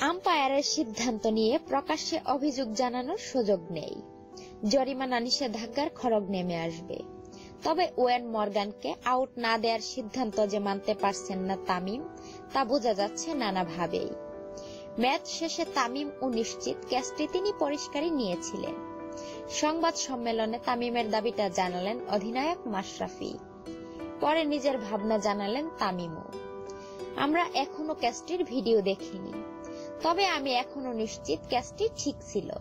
আম্পায়ারের সিদ্ধান্ত নিয়ে প্রকাশ্যে অভিযোগ জানানোর সুযোগ নেই। জরিমানা নিষেধাজ্ঞার খড়গ নেমে আসবে। তবে ওয়েন মর্গানকে আউট না দেওয়ার সিদ্ধান্ত যে মানতে পারছেন না তামিম, তা বোঝা যাচ্ছে নানাভাবেই। ম্যাচ শেষে তামিম ও নিশ্চিত ক্যাচটি তিনি পরিষ্কারই নিয়েছিলেন। সংবাদ সম্মেলনে তামিমের দাবিটা জানালেন অধিনায়ক মাশরাফি। পরে নিজের ভাবনা জানালেন তামিমও। আমরা এখনও ক্যাচটির ভিডিও দেখিনি। তবে আমি এখনও নিশ্চিত ক্যাচটি ঠিক ছিল।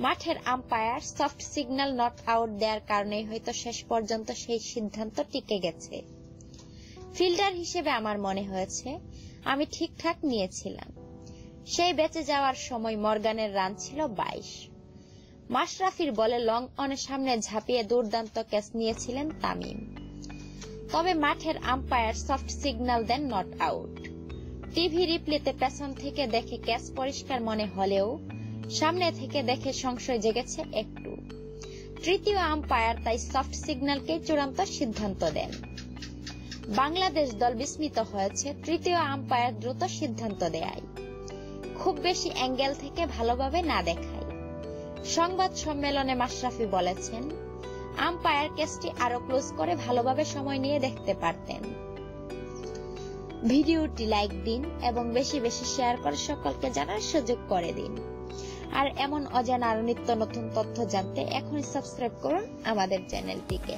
মাঠের umpire soft signal not out দেওয়ার কারণে হয়তো শেষ পর্যন্ত সেই সিদ্ধান্ত টিকে গেছে। ফিল্ডার হিসেবে আমার মনে হয়েছে, আমি ঠিকঠাক নিয়েছিলাম। সেই বেঁচে যাওয়ার সময় মর্গানের রান ছিল বাইশ। মাশরাফির বলে লং অনের সামনে ঝাঁপিয়ে দুর্দান্ত ক্যাচ নিয়েছিলেন তামিম। তবে মাঠের আম্পায়ার সফট সিগন্যাল দেন নট আউট। টিভি রিপ্লেতে পেছন থেকে দেখে ক্যাচ পরিষ্কার মনে হলেও সামনে থেকে দেখে সংশয় জেগেছে একটু। তৃতীয় আম্পায়ার তাই সফট সিগন্যালকে চূড়ান্ত সিদ্ধান্ত দেন। বাংলাদেশ দল বিস্মিত হয়েছে, তৃতীয় আম্পায়ার দ্রুত সিদ্ধান্ত দেয় খুব বেশি অ্যাঙ্গেল থেকে ভালোভাবে না দেখায়। সংবাদ সম্মেলনে মাশরাফি বলেছেন, আম্পায়ার কেসটি আরও ক্লোজ করে ভালোভাবে সময় নিয়ে দেখতে পারতেন। ভিডিওটি লাইক দিন এবং বেশি বেশি শেয়ার করে সকলকে জানার সুযোগ করে দিন। আর এমন অজানা আর নিত্য নতুন তথ্য জানতে এখনই সাবস্ক্রাইব করুন আমাদের চ্যানেলটিকে।